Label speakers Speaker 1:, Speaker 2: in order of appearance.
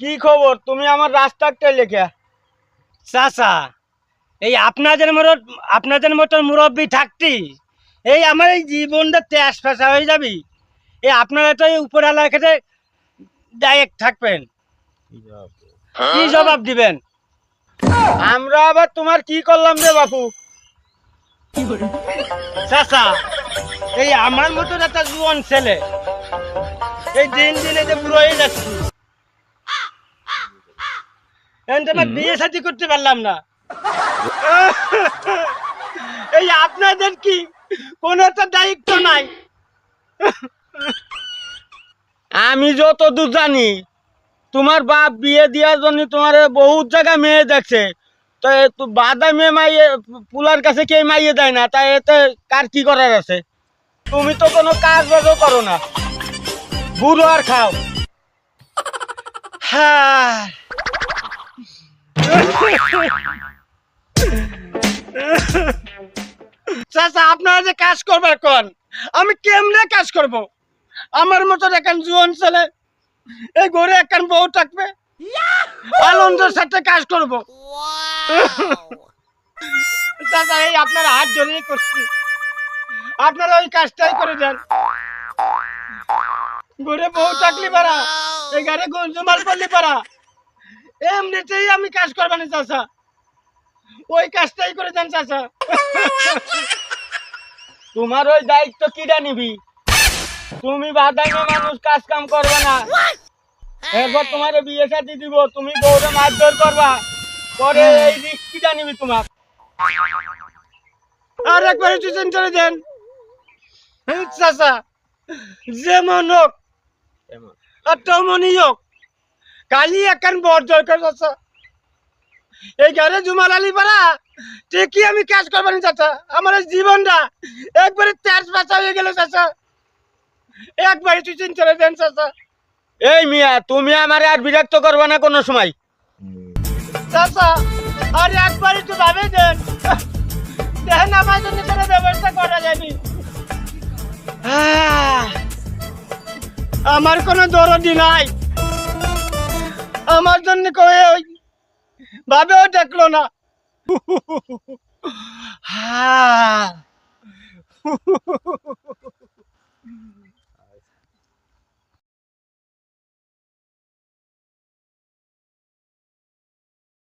Speaker 1: কি খবর? তুমি আমার রাস্তাটা এই আপনাদের মতো আপনাদের মতো মুরব্বী থাকতি, এই আমার এই জীবনটা ত্যাস ফ্যাসা হয়ে যাবি। এই আপনারা তো এই উপরালার ক্ষেত্রে ডাইরেক্ট থাকবেন। কি জবাব দিবেন? আমরা আবার তোমার কি করলাম রে বাপু? চাচা এই আমার মতন একটা জুয়ান ছেলে এই দিন দিনে যে বুড়ো হয়ে যাচ্ছি। বিয়ে সাথে করতে পারলাম না। এই আপনাদের কি কোন একটা দায়িত্ব নাই? আমি যত দূর জানি তোমার বাপ বিয়ে দেওয়ার জন্য তোমার বহুত জায়গায় মেয়ে দেখছে। তো বাদা মেয়ে মাইয়ে, পুলার কাছে কে মাইয়ে দেয় না তাই এতে কার কি করার আছে? তুমি তো কোনো কাজ বাজও করো না। বুড়ো আর খাও। হ্যাঁ। চাচা, আপনারা যে কাজ করবার কোন আমি কেমনে কাজ করব? আমার মতো এখন জুয়ান ছেলে এই ঘরে এখন বউ থাকবে। আনন্দের সাথে কাজ করব। চাচা এই আপনার হাত জড়িয়ে করছি। আপনারা ওই কাজটাই করে দেন ঘরে বউ থাকলি পারা। এই ঘরে গঞ্জমাল করলি পারা। এমনিতেই আমি কাজ করবানি চাচা। ওই কাজটাই করে দেন চাচা। তোমার ওই দায়িত্ব কিরা নিবি? তুমি বাদামে মানুষ কাজ কাম করবে না। এরপর তোমার বিয়ে সাথে দিব তুমি বউরে মারধর করবা। পরে এই রিস্ক কিটা নিবি তোমার। আর একবার টিউশন করে দেন এই চাচা। যেমন হোক। আর তেমনই হোক। কালি একান বড় দরকার চাচা। এই ঘরে জুমাল আলী পাড়া ঠিকই আমি কাজ করবানি চাচা। আমার এই জীবনটা একবারে তেজ বাঁচা হয়ে গেল চাচা। একবারে টিউশন চলে দেন চাচা। এই মিয়া, তুমি আমার আর বিরক্ত করবে না কোনো সময়। চাচা, আর একবারই তো ভাবে দেন। দেখেন আমার জন্য কোনো ব্যবস্থা করা যায়নি। আমার কোনো দরদি নাই। আমার জন্য কয়ে ওই ভাবেও দেখল না। হ্যাঁ